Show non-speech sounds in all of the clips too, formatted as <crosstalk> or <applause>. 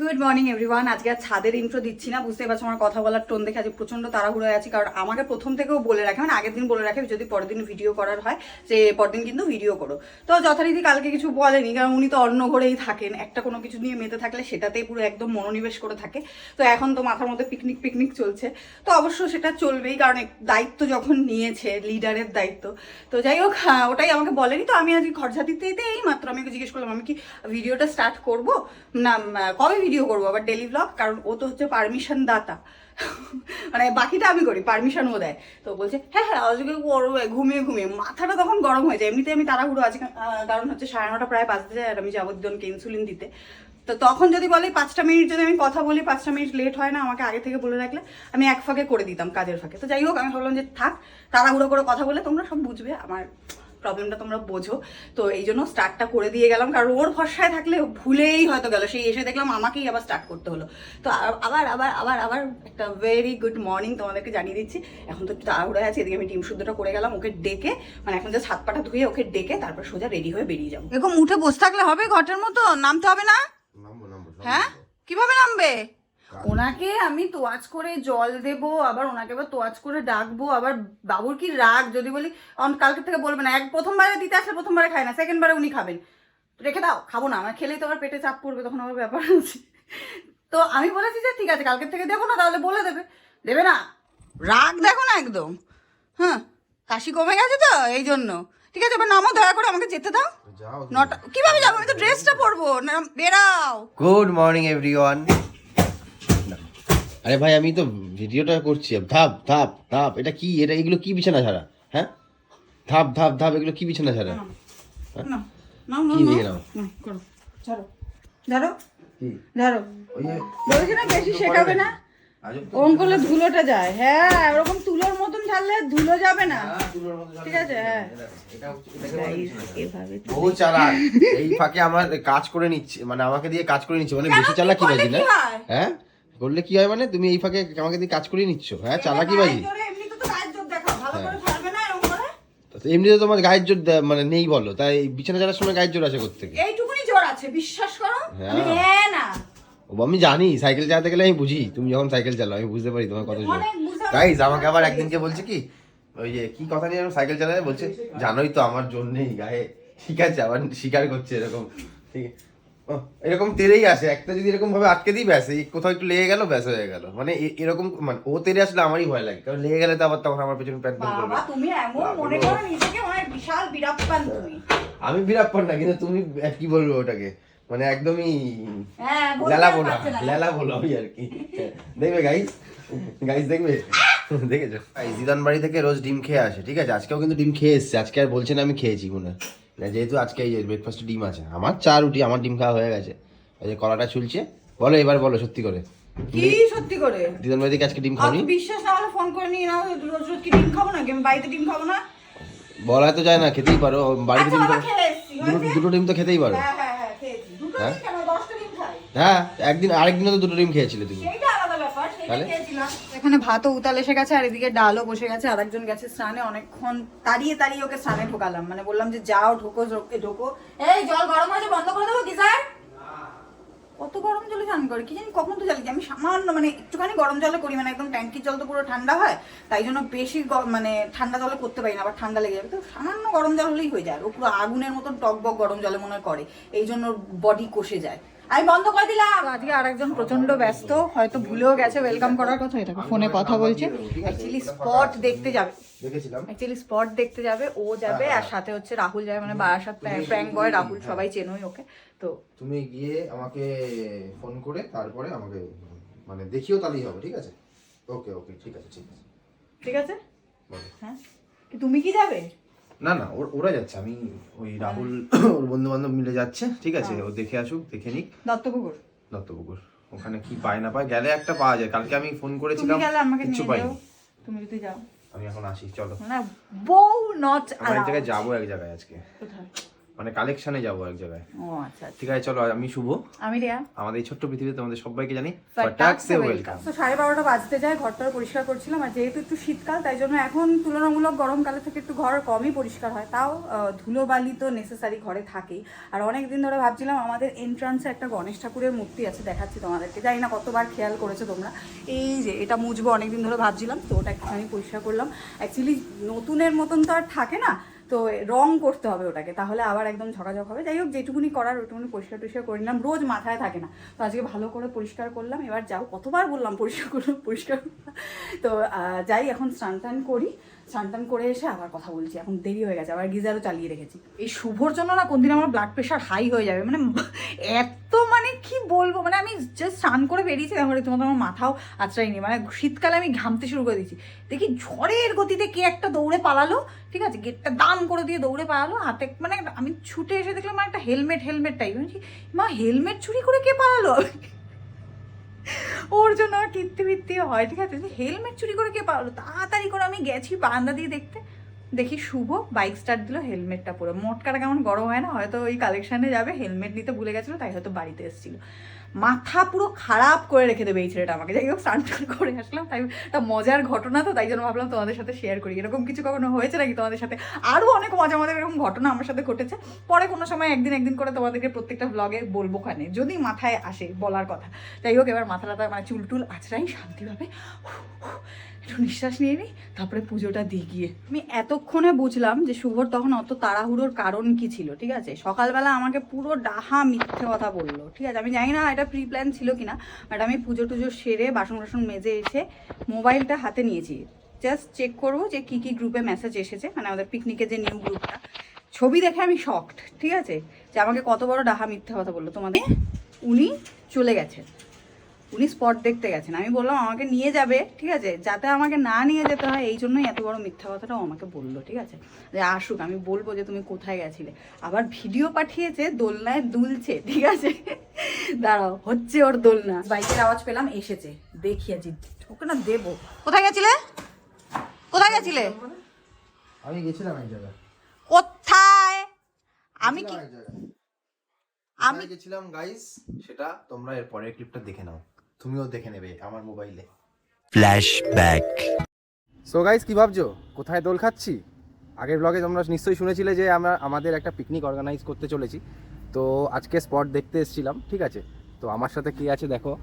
Good morning everyone আজকে আর ছাদের intro দিচ্ছি না। বুঝতে পারছ আমার কথা বলার টোন দেখে আজকে প্রচণ্ড তাড়াহুড়ো আছি। কারণ আমাকে প্রথম থেকেও বলে রাখে মানে আগের দিন বলে রাখে যদি পরের দিন ভিডিও করার হয় যে পরদিন কিন্তু ভিডিও করো। তো যথারীতি কালকে কিছু বলেনি কারণ উনি তো অন্য ঘরেই থাকেন। একটা কোনো কিছু নিয়ে মেতে থাকলে সেটাতেই পুরো একদম মনোনিবেশ করে থাকে। তো এখন তো মাথার মধ্যে পিকনিক পিকনিক চলছে। তো অবশ্য সেটা চলবেই কারণ দায়িত্ব যখন নিয়েছে লিডারের দায়িত্ব। তো যাই হোক হ্যাঁ, ওটাই আমাকে বলেনি। তো আমি আজকে খরচা দিতে এই মাত্র আমি জিজ্ঞেস করলাম আমি কি ভিডিওটা স্টার্ট করব? না কবে ভিডিও করব আবার ডেলি ব্লগ কারণ ও তো হচ্ছে পারমিশন দাতা। মানে বাকিটা আমি করি পারমিশন ও দেয়। তো বলছে হ্যাঁ হ্যাঁ আজকে করবে। ঘুমিয়ে ঘুমিয়ে। মাথাটা তখন গরম হয়ে যায়। এমনিতে আমি তাড়াহুড়ো আহ, কারণ হচ্ছে সাড়ে নটা প্রায় বাজতে যায় আর আমি যাব দুজনকে ইনসুলিন দিতে। তো তখন যদি বলে পাঁচটা মিনিট যদি আমি কথা বলি পাঁচটা মিনিট লেট হয় না আমাকে আগে থেকে বলে রাখলে আমি এক ফাঁকে করে দিতাম কাজের ফাঁকে। তো যাই হোক আমি ভাবলাম যে থাক তাড়াহুড়ো করে কথা বলে তোমরা সব বুঝবে। আমার প্রবলেমটা তোমরা বোঝো। তো এই জন্য স্টার্টটা করে দিয়ে গেলাম কারণ ওর ভরসায় থাকলে ভুলেই হয়তো গেল। সেই এসে দেখলাম আমাকেই আবার স্টার্ট করতে হলো। তো আবার আবার আবার আবার একটা ভেরি গুড মর্নিং তোমাদেরকে জানিয়ে দিচ্ছি। এখন তো একটু তাড়াহুড়ো আছে এদিকে আমি ডিম শুদ্ধটা করে গেলাম ওকে ডেকে মানে এখন যে ছাদ পাটা ধুয়ে ওকে ডেকে তারপর সোজা রেডি হয়ে বেরিয়ে যাব। এরকম উঠে বসে থাকলে হবে ঘটের মতো? নামতে হবে না? নামবো নামবো সব হ্যাঁ। কীভাবে নামবে? ওনাকে আমি তোয়াজ করে জল দেব আবার ওনাকে আবার তোয়াজ করে ডাকবো আবার বাবুর কি রাগ? যদি বলি অন- কালকে থেকে বলবে না এক প্রথমবারে দিতে আসলে প্রথমবারে খায় না সেকেন্ডবারে উনি খাবেন। রেখে দাও খাব না আমার খেলেই তো আবার পেটে চাপ পড়বে তখন আমার ব্যাপার আছে। তো আমি বলেছি যে ঠিক আছে কালকের থেকে দেবো না তাহলে বলে দেবে। দেবে না? রাগ দেখো না একদম। হ্যাঁ কাশি কমে গেছে তো এই জন্য। ঠিক আছে এবার নামো দয়া করে আমাকে যেতে দাও। নটা কীভাবে যাব? আমি তো ড্রেসটা পরবো। না বেরাও। গুড মর্নিং এভরিওয়ান আরে ভাই আমি তো ভিডিওটা করছি। ধাপ ধাপ ধাপ। এটা কি? এটা এগুলো কি বিছানা ছাড়া? হ্যাঁ? ধাপ ধাপ ধাপ এগুলো কি বিছানা ছাড়া? কি দিয়ে নাও। ছাড়ো ধরো ধরো ওই না বেশি শেখাবে না? করলে ধুলোটা যায়। হ্যাঁ ওরকম তুলোর মতন ধুলো যাবে না। হ্যাঁ, ঠিক আছে, হ্যাঁ। বহু চালাক। এই ফাঁকে আমার কাজ করে নিচ্ছে মানে আমাকে দিয়ে কাজ করে নিচ্ছে। মানে বেশি? চালাকি করলে বাজি না? কি হয়? হ্যাঁ করলে কি হয় মানে তুমি এই ফাঁকে আমাকে দিয়ে কাজ করিয়ে নিচ্ছ হ্যাঁ? চালাকি বাজি? এমনিতে তো এমনিতে তোমার গায়ের জোর মানে নেই বলো তাই বিছানা চালার সময় গায়ের জোর আছে কোথেকে এইটুকুনি জোর আছে বিশ্বাস করো? হ্যাঁ। হ্যাঁ না। ও আমি জানি সাইকেল চালাতে গেলে আমি বুঝি তুমি যখন সাইকেল চালাও আমি বুঝতে পারি তোমার কত জোর। গাইজ আমাকে আবার একদিনকে বলছে কি ওই যে কি কথা নিয়ে সাইকেল চালাতে বলছে জানোই তো আমার জোর নেই গায়ে। ঠিক আছে আবার স্বীকার করছে এরকম। ঠিক আছে এরকম তেরেই আসে। একটা যদি এরকম ভাবে আটকে দিই ব্যাস এই কোথাও একটু লেগে গেল ব্যাস হয়ে গেল। মানে এরকম মানে ও তেরে আসলে আমারই ভয় লাগে। কারণ লেগে গেলে তো আবার তখন আমার পেছনে প্যান্ট করবে। বাবা তুমি এমন মনে করো নিজেকে মানে বিশাল বিরাপ্পান তুমি। আমি বিরাপ্পন না কিন্তু তুমি কি বলব ওটাকে? মানে একদমই হ্যাঁ লেলা বোলা লেলা বোলা ওই আর কি। দেখবে গাইস গাইস দেখবে? দেখেছ? দিদান বাড়ি থেকে রোজ ডিম খেয়ে আসে ঠিক আছে? আজকেও কিন্তু ডিম খেয়ে এসছে। আজকে আর বলছে না আমি খেয়েছি মনে হয়। না যেহেতু আজকে এই যে ব্রেকফাস্টে ডিম আছে। আমার চা রুটি আমার ডিম খাওয়া হয়ে গেছে। এই যে কলাটা চুলছে বলো এবার বলো সত্যি করে। কি সত্যি করে? দিদান বাড়ি আজকে ডিম আর খাওনি বিশ্বাস না হলে ফোন করে নিয়ে নাও রোজ রোজ কি ডিম খাব নাকি? আমি বাড়িতে ডিম খাব না। বলা তো যায় না খেতেই পারো। বাড়িতে আচ্ছা ডিম দুটো ডিম তো খেতেই পারো। হ্যাঁ হ্যাঁ হ্যাঁ হ্যাঁ? হ্যাঁ একদিন আরেকদিনও তো দুটো ডিম খেয়েছিলে তুমি। এখানে ভাতও উতাল এসে গেছে, আর এদিকে ডালও বসে গেছে আর একজন গেছে স্নানে, অনেকক্ষণ তাড়িয়ে তাড়িয়ে ওকে স্নানে ঢোকালাম। মানে বললাম যে, যাও, ঢোকো, ঢোকে এই, জল গরম হয়েছে, বন্ধ করে দেবো কি, স্যার? কত গরম জলে স্নান করে? কি জানি, কখন তো জল আমি সামান্য মানে একটুখানি গরম জলে করি মানে একদম ট্যাঙ্কির জল তো পুরো ঠান্ডা হয়, তাই জন্য বেশি মানে ঠান্ডা জলে করতে পারি না, আবার ঠান্ডা লেগে যাবে। তো সামান্য গরম জল হলেই হয়ে যায়, ও পুরো আগুনের মতন টকবক গরম জলে মনে করে, এই জন্য বডি কষে যায়। আমি বন্ধ করে দিলাম। আজকে আরেকজন প্রচণ্ড ব্যস্ত হয়তো ভুলেও গেছে ওয়েলকাম করার কথা। এটা ফোনে কথা বলছে। অ্যাকচুয়ালি স্পট দেখতে যাবে। দেখেছিলাম। অ্যাকচুয়ালি স্পট দেখতে যাবে ও যাবে আর সাথে হচ্ছে রাহুল যাবে মানে বারাসাত প্র্যাঙ্ক বয় রাহুল সবাই চেনোই ওকে। তো তুমি গিয়ে আমাকে ফোন করে তারপরে আমাকে মানে দেখিও তাহলেই হবে ঠিক আছে? ওকে ওকে ঠিক আছে ঠিক আছে। ঠিক আছে? হ্যাঁ। তুমি কি যাবে? না না ওর- যাচ্ছে। আমি ওই রাহুল ওর বন্ধু বান্ধব মিলে যাচ্ছে ঠিক আছে? ও দেখে আসুক দেখে নিক। দত্তপুকুর। দত্তপুকুর। ওখানে কি পায় না পায় গেলে একটা পাওয়া যায়। কালকে আমি ফোন করেছিলাম কিছু পাইনি। তুমি যদি যাও। আমি এখন আসি চলো। না বউ নট আমি এক জায়গায় যাব এক জায়গায় আজকে। কোথায়? মানে কালেকশনে যাব এক জায়গায়। ও আচ্ছা আচ্ছা। ঠিক আছে চলো আমি শুভ। আমি রিয়া। আমাদের এই ছোট্ট পৃথিবীতে তোমাদের সবাইকে জানি ফাটাক্সে ওয়েলকাম তো সাড়ে বারোটা বাজতে যায় ঘরটা পরিষ্কার করছিলাম আর যেহেতু একটু শীতকাল তাই জন্য এখন তুলনামূলক গরমকালে থেকে একটু ঘর কমই পরিষ্কার হয়। তাও আহ, ধুলোবালি তো নেসেসারি ঘরে থাকেই। আর অনেক দিন ধরে ভাবছিলাম আমাদের এন্ট্রান্সে একটা গণেশ ঠাকুরের মূর্তি আছে দেখাচ্ছি তোমাদেরকে। জানি না কতবার খেয়াল করেছ তোমরা। এই যে এটা মুছবো অনেকদিন ধরে ভাবছিলাম তো ওটা একটুখানি পরিষ্কার করলাম। অ্যাকচুয়ালি নতুনের মতন তো আর থাকে না তো রং করতে হবে ওটাকে, তাহলে আবার একদম ঝকাঝক হবে। যাই হোক, যেটুকুনি করার ওইটুকুনি পরিষ্কার টরিষ্কার করে নিলাম। রোজ মাথায় থাকে না। তো আজকে ভালো করে পরিষ্কার করলাম। এবার যাও, কতবার বললাম পরিষ্কার করলাম পরিষ্কার তো যাই, এখন স্নান টান করি। স্নান করে এসে আবার কথা বলছি। এখন দেরি হয়ে গেছে, আবার গিজারও চালিয়ে রেখেছি। এই শুভর জন্য না কোনদিন আমার ব্লাড প্রেশার হাই হয়ে যাবে। মানে এত মানে কি বলব? মানে আমি জাস্ট স্নান করে বেরিয়েছি তারপরে তোমাদের আমার মাথাও আঁচড়াইনি মানে শীতকালে আমি ঘামতে শুরু করে দিয়েছি। দেখি ঝড়ের গতিতে কে একটা দৌড়ে পালালো, ঠিক আছে? গেটটা দাম করে দিয়ে দৌড়ে পালালো, হাতে মানে আমি ছুটে এসে দেখলাম একটা হেলমেট হেলমেট টাইপ মা হেলমেট চুরি করে কে পালালো? ওর জন্য আমার কিত্তি বৃত্তি হয়, ঠিক আছে? হেলমেট চুরি করে কে পারল তাড়াতাড়ি করে আমি গেছি বান্দা দিয়ে দেখতে। দেখি শুভ বাইক স্টার্ট দিল হেলমেটটা পরে। মোটকাটা কেমন গরম হয় না? হয়তো ওই কালেকশানে যাবে হেলমেট নিতে ভুলে গেছিল, তাই হয়তো বাড়িতে এসেছিল। মাথা পুরো খারাপ করে রেখে দেবে এই ছেলেটা আমাকে। যাই হোক, স্নান করে আসলাম। তাই একটা মজার ঘটনা তো, তাই জন্য ভাবলাম তোমাদের সাথে শেয়ার করি। এরকম কিছু কখনো হয়েছে নাকি তোমাদের সাথে? আরও অনেক মজা মজার এরকম ঘটনা আমার সাথে ঘটেছে। পরে কোনো সময় একদিন একদিন করে তোমাদেরকে প্রত্যেকটা ব্লগে বলব খানে যদি মাথায় আসে বলার কথা। যাই হোক, এবার মাথা টাথা মানে চুলটুল আছড়াই শান্তিভাবে একটু নিঃশ্বাস নিয়ে নিই তারপরে পুজোটা দিয়ে গিয়ে। আমি এতক্ষণে বুঝলাম যে শুভর তখন অত তাড়াহুড়োর কারণ কি ছিল, ঠিক আছে? সকালবেলা আমাকে পুরো ডাহা মিথ্যে কথা বলল, ঠিক আছে? আমি জানি না এটা প্রি প্ল্যান ছিল কিনা বাট আমি পুজো টুজো সেরে বাসন টাসন মেজে এসে মোবাইলটা হাতে নিয়েছি। জাস্ট চেক করব যে কি কি গ্রুপে মেসেজ এসেছে মানে আমাদের পিকনিকের যে নিউ গ্রুপটা ছবি দেখে আমি শকড ঠিক আছে? যে আমাকে কত বড় ডাহা মিথ্যে কথা বলল। তোমাদের উনি চলে গেছেন। উনি স্পট দেখতে গেছেন। আমি বললাম আমাকে নিয়ে যাবে ঠিক আছে? যাতে আমাকে না নিয়ে যেতে হয় এই জন্যই এত বড় মিথ্যা কথাটাও আমাকে বলল ঠিক আছে? যে আসুক আমি বলব যে তুমি কোথায় গেছিলে। আবার ভিডিও পাঠিয়েছে দোলনায় দুলছে ঠিক আছে? দাঁড়াও হচ্ছে ওর দোলনা। বাইকের আওয়াজ পেলাম এসেছে। দেখিয়েছি ওকে না দেবো। কোথায় গেছিলে? কোথায় গেছিলে? আমি গেছিলাম এক জায়গায়। কোথায়? আমি কি আমি আমি গেছিলাম গাইস সেটা তোমরা এর পরের ক্লিপটা দেখে নাও। তুমিও দেখে নেবে আমার মোবাইলে। Flashback. সো গাইস কি ভাবছ? কোথায় দোল খাচ্ছি? আগের ব্লগে তোমরা নিশ্চয়ই শুনেছিলে যে আমরা আমাদের একটা পিকনিক অর্গানাইজ করতে চলেছি। তো আজকে স্পট দেখতে এসেছিলাম ঠিক আছে? তো আমার সাথে কি আছে দেখো?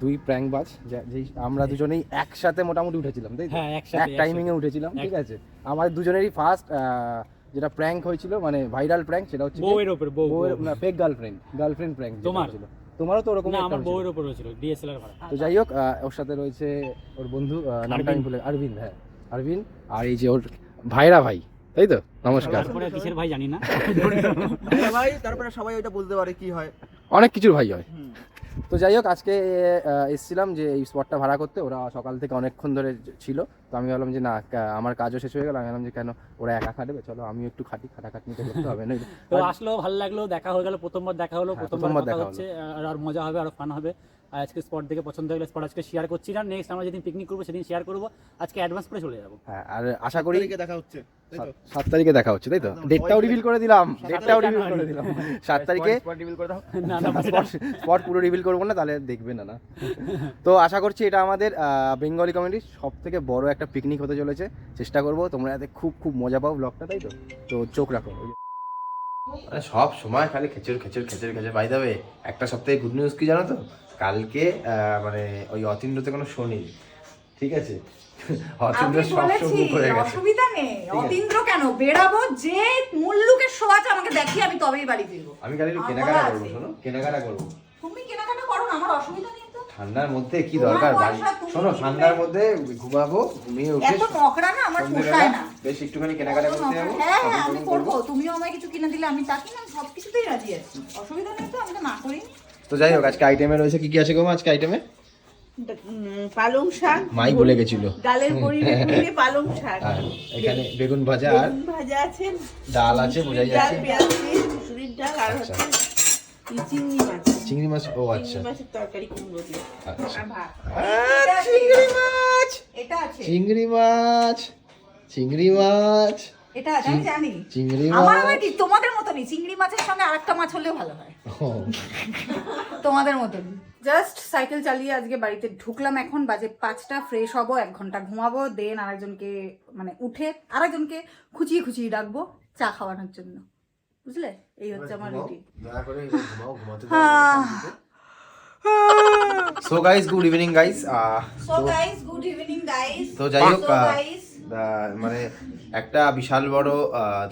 দুই প্র্যাঙ্ক বাজ যা- যেই আমরা দুজনেই একসাথে মোটামুটি উঠেছিলাম তাই তো? হ্যাঁ, একসাথে, এক টাইমিং এ উঠেছিলাম ঠিক আছে? আমার দুজনেরই ফার্স্ট যেটা প্র্যাঙ্ক হয়েছিল মানে ভাইরাল প্র্যাঙ্ক সেটা হচ্ছে বউয়ের বউয়ের বউ। না ফেক গার্লফ্রেন্ড গার্লফ্রেন্ড প্র্যাঙ্ক তোমার? ছিল তোমারও তো ওরকম না আমার বউয়ের উপর হয়েছিল ডিএসএলআর ভাড়া। তো যাই হোক আহ, ওর সাথে রয়েছে ওর বন্ধু আহ, নামটা আমি আরবিন। ভুলে অরবিন্দ হ্যাঁ। অরবিন্দ আর এই যে ওর ভাইরা ভাই তাই তো? নমস্কার। কিসের ভাই জানি না। ভাই তারপরে সবাই ওইটা বলতে পারে কি হয় অনেক কিছুর ভাই হয়। তো যাই হোক আজকে এসেছিলাম যে এই স্পটটা ভাড়া করতে। ওরা সকাল থেকে অনেকক্ষণ ধরে ছিল। তো আমি ভাবলাম যে না আমার কাজও শেষ হয়ে গেল। আমি ভাবলাম যে কেন ওরা একা খাটবে? চলো আমিও একটু খাটি। খাটাখাটনি তো করতে হবে না তো আসলো ভালো লাগল দেখা হয়ে গেল প্রথমবার দেখা হলো হ্যাঁ, প্রথমবার দেখা হচ্ছে আর মজা হবে আর ফান হবে। আর আজকে স্পট দেখে পছন্দ হলে স্পট আজকে শেয়ার করছি না। নেক্সট আমরা যেদিন পিকনিক করব সেদিন শেয়ার করব। আজকে অ্যাডভান্স করে চলে যাব। হ্যাঁ আর আশা করি দেখা হচ্ছে সাত- তারিখে দেখা হচ্ছে তাই তো? ডেটটাও রিভিল করে দিলাম। ডেটটাও রিভিল করে দিলাম। সাত তারিখে Spot করে দাও। <laughs> না না <laughs> স্পট স্পট পুরো রিভিল করব না তাহলে দেখবে না না। তো আশা করছি এটা আমাদের বেঙ্গলি কমিউনিটির সব থেকে বড় একটা পিকনিক হতে চলেছে। চেষ্টা করব তোমরা এতে খুব খুব মজা পাও ব্লগটা তাই তো? তো চোখ রাখো। মানে সব সময় খালি খেচুর খেচুর খেচুর খেচুর। বাই দেবে একটা সপ্তাহে গুড নিউজ কি জানো তো? কালকে আহ, মানে ওই অতীন্দ্রতে কোনো শো নেই। ঠিক আছে? অতীন্দ্র সব বুক হয়ে গেছে। অসুবিধা নেই। অতীন্দ্র কেন? বেরাবো যে মুল্লুকের শো আছে আমাকে দেখি আমি তবেই বাড়ি ফিরবো। আমি খালি কেনাকাটা করব শোনো। কেনাকাটা করব। ঠান্ডার মধ্যে কি দরকার? বাড়ি শোনো ঠান্ডার মধ্যে ঘুমাবো ঘুমিয়ে উঠে এত নকরা না আমার পোষায় না। বেশ একটুখানি কেনাকাটা করতে যাব হ্যাঁ হ্যাঁ আমি করব। তুমিও আমায় কিছু কিনে দিলে আমি তা কিনা সব কিছুতেই রাজি আছি। অসুবিধা নেই তো আমি তো না করি তো যাই হোক আজকে আইটেমে রয়েছে কি কি আছে গো আজকে আইটেমে পালং শাক মাই বলে গেছিল। ডালের বড়ি পালং শাক। এখানে বেগুন ভাজা আর ভাজা আছে ডাল আছে বোঝাই যাচ্ছে। পেঁয়াজ দিয়ে মুসুরির ডাল আর আচ্ছা। হচ্ছে চিংড়ি মাছ চিংড়ি মাছ ও আচ্ছা চিংড়ি মাছের তরকারি কুমড়ো দিয়ে আচ্ছা আর ভাত আর চিংড়ি মাছ এটা আছে চিংড়ি মাছ চিংড়ি মাছ এটা আমি জানি চিংড়ি মাছ আবার কি তোমাদের মতনই চিংড়ি মাছের সঙ্গে আরেকটা মাছ হলেও ভালো হয় তোমাদের মতন জাস্ট সাইকেল চালিয়ে আজকে বাড়িতে ঢুকলাম। এখন বাজে পাঁচটা ফ্রেশ হব এক ঘণ্টা ঘুমাবো। দেন আরেকজনকে মানে উঠে আরেকজনকে খুঁচিয়ে খুঁচিয়ে ডাকবো চা খাওয়ানোর জন্য। বুঝলে? এই হচ্ছে আমার routine. So guys good evening guys so guys good evening guys তো যাই হোক মানে একটা বিশাল বড়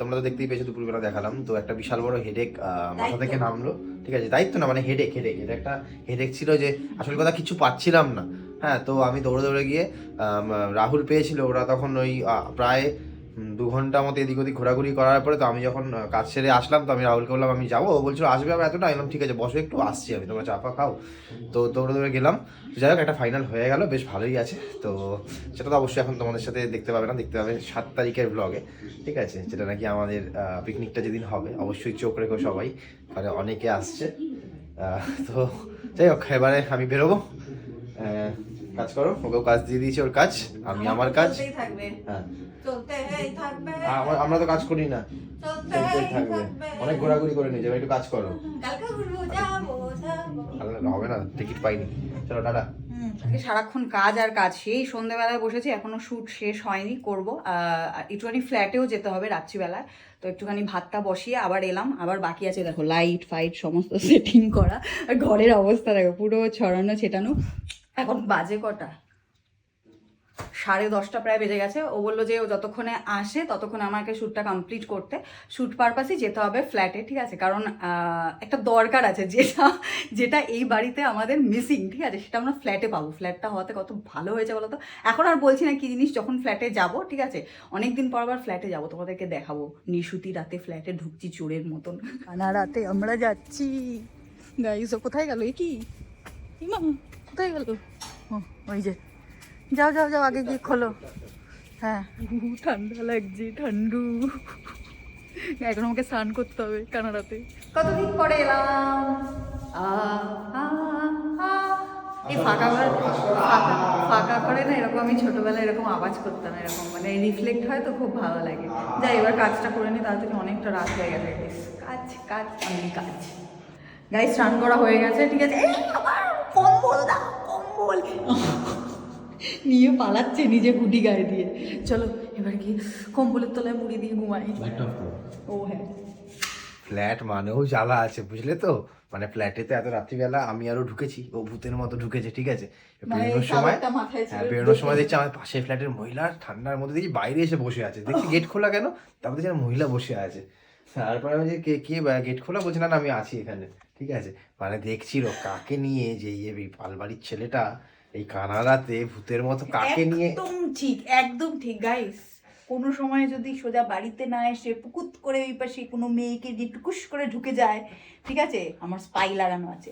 তোমরা তো দেখতেই পেয়েছ দুপুরবেলা দেখালাম। তো একটা বিশাল বড় হেডেক মাথা থেকে নামলো। ঠিক আছে দায়িত্ব না মানে হেডেক হেডেক এটা একটা হেডেক ছিল যে আসল কথা কিছু পাচ্ছিলাম না। হ্যাঁ তো আমি দৌড়ে দৌড়ে গিয়ে রাহুল পেয়েছিল। ওরা তখন ওই প্রায় দু ঘণ্টা মতো এদিক ওদিক ঘোরাঘুরি করার পরে তো আমি যখন কাজ সেরে আসলাম তো আমি রাহুলকে বললাম, আমি যাব। ও বলছিল, আসবে আবার এতটা? এলাম ঠিক আছে, বসো, একটু আসছি আমি, তোমরা চাপা খাও। তো দৌড়ে দৌড়ে গেলাম। যাই হোক, একটা ফাইনাল হয়ে গেল, বেশ ভালোই আছে। তো সেটা তো অবশ্যই এখন তোমাদের সাথে দেখতে পাবে না, দেখতে পাবে সাত তারিখের ব্লগে ঠিক আছে? যেটা নাকি আমাদের পিকনিকটা যেদিন হবে, অবশ্যই চোখ রেখো সবাই মানে অনেকে আসছে। তো যাই হোক, এবারে আমি বেরোবো। কাজ করো ওকেও কাজ দিয়ে দিয়েছি ওর কাজ আমি আমার কাজ। হ্যাঁ। চলতেই থাকবে। আর আমার- তো কাজ করি না। চলতেই থাকবে। অনেক ঘোরাঘুরি করে নিয়ে যাবে একটু কাজ করো। কালকে ঘুরবো যাব যাব। ভালো হবে না টিকিট পাইনি। চলো টাটা। সারাক্ষণ কাজ আর কাজ সেই সন্ধ্যেবেলায় বসেছি এখনও শ্যুট শেষ হয়নি করব। একটুখানি ফ্ল্যাটেও যেতে হবে রাত্রিবেলায় তো একটুখানি ভাতটা বসিয়ে আবার এলাম। আবার বাকি আছে দেখো লাইট ফাইট সমস্ত <laughs> সেটিং করা আর ঘরের অবস্থা দেখো পুরো ছড়ানো ছেটানো। এখন বাজে কটা? সাড়ে দশটা প্রায় বেজে গেছে। ও বলল যে ও যতক্ষণে আসে ততক্ষণে আমাকে শ্যুটটা কমপ্লিট করতে। শ্যুট পারপাসই যেতে হবে ফ্ল্যাটে ঠিক আছে? কারণ একটা দরকার আছে যেটা যেটা এই বাড়িতে আমাদের মিসিং ঠিক আছে? সেটা আমরা ফ্ল্যাটে পাবো। ফ্ল্যাটটা হওয়াতে কত ভালো হয়েছে বলো তো? এখন আর বলছি না কি জিনিস, যখন ফ্ল্যাটে যাব, ঠিক আছে? অনেক দিন পর আবার ফ্ল্যাটে যাব, তোমাদেরকে দেখাবো। নিশুতি রাতে ফ্ল্যাটে ঢুকছি চোরের মতন। রাতে আমরা যাচ্ছি। গাইস কোথায় গেল? এ কি? কোথায় গেল? ও, ওই যে। যাও যাও যাও আগে গিয়ে খোলো। হ্যাঁ। ঠান্ডা লাগছে ঠান্ডু। এখন আমাকে স্নান করতে হবে কানাডাতে। কতদিন পরে এলাম। এই ফাঁকা ঘর ফাঁকা ফাঁকা করে না এরকম আমি ছোটবেলায় এরকম আওয়াজ করতাম এরকম মানে রিফ্লেক্ট হয় তো খুব ভালো লাগে। যাই এবার কাজটা করে নিই তাড়াতাড়ি অনেকটা রাত হয়ে গেছে। কাজ কাজ অনলি কাজ। গাই স্নান করা হয়ে গেছে ঠিক আছে। আবার কম্বল দাও কম্বল। <laughs> নিয়ে পালাচ্ছে নিজে হুডি গায়ে দিয়ে। চলো এবার কি কম্বলের তলায় মুড়ি দিয়ে ঘুমাই। ও হ্যাঁ। ফ্ল্যাট মানেও জ্বালা আছে বুঝলে তো? মানে ফ্ল্যাটে তো এত রাত্রিবেলা আমি আরও ঢুকেছি ও ভূতের মতো ঢুকেছে ঠিক আছে? মানে বেরোনোর সময় হ্যাঁ বেরোনোর সময় দেখছি আমার পাশে ফ্ল্যাটের মহিলা ঠান্ডার মধ্যে দেখছি বাইরে এসে বসে আছে। দেখছি গেট খোলা কেন? তারপর দেখছি মহিলা বসে আছে। তারপরে আমি যে কে কে গেট খোলা? বলছে না না, আমি আছি এখানে। ঠিক আছে? মানে দেখছিল কাকে নিয়ে যে এই পালবাড়ির ছেলেটা এই কানাডাতে ভূতের মতো কাকে নিয়ে একদম ঠিক একদম ঠিক গাইস কোনো সময় যদি সোজা বাড়িতে না এসে পুকুত করে ওই পাশে কোনো মেয়েকে যে টুকুস করে ঢুকে যায় ঠিক আছে? আমার স্পাই লাগানো আছে।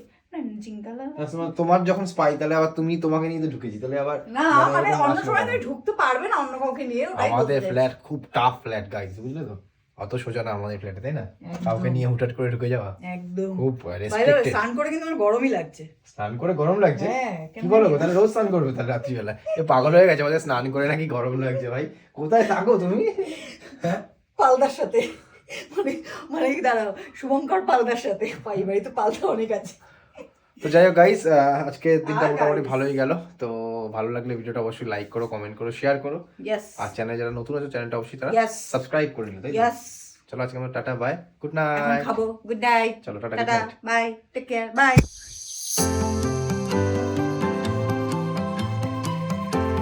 তোমার- তোমার যখন স্পাই তাহলে আবার তুমি তোমাকে নিয়ে তো ঢুকেছি তাহলে আবার না মানে মানে অন্য সময় তুমি ঢুকতে পারবে না অন্য কাউকে নিয়ে আমাদের ফ্ল্যাট খুব টাফ ফ্ল্যাট গাইজ বুঝলে তো? অত সোজা না আমাদের ফ্ল্যাটে তাই না? কাউকে নিয়ে হুটহাট করে ঢুকে যাওয়া। একদম। খুব রেস্ট্রিক্টেড স্নান করে কিন্তু আমার গরমই লাগছে। স্নান করে গরম লাগছে? হ্যাঁ, কি বলো তাহলে রোজ স্নান করবে তাহলে রাত্রিবেলা। এ পাগল হয়ে গেছে আমাদের স্নান করে নাকি গরম লাগছে ভাই। কোথায় থাকো তুমি? হ্যাঁ? পালদার সাথে। মানে মানে কি দাঁড়াও শুভঙ্কর পালদার সাথে। পাই বাড়ি তো পালদা অনেক আছে। তো যাই হোক গাইস আজকে দিনটা মোটামুটি ভালোই গেল। তো ভালো লাগলে ভিডিওটা অবশ্যই লাইক করো কমেন্ট করো শেয়ার করো। আর চ্যানেল যারা নতুন আছে চ্যানেলটা অবশ্যই তারা সাবস্ক্রাইব করে নিও তাই চলো আজকে আমরা টাটা বাই গুড নাইট খাব। গুড নাইট চলো tata bye take care bye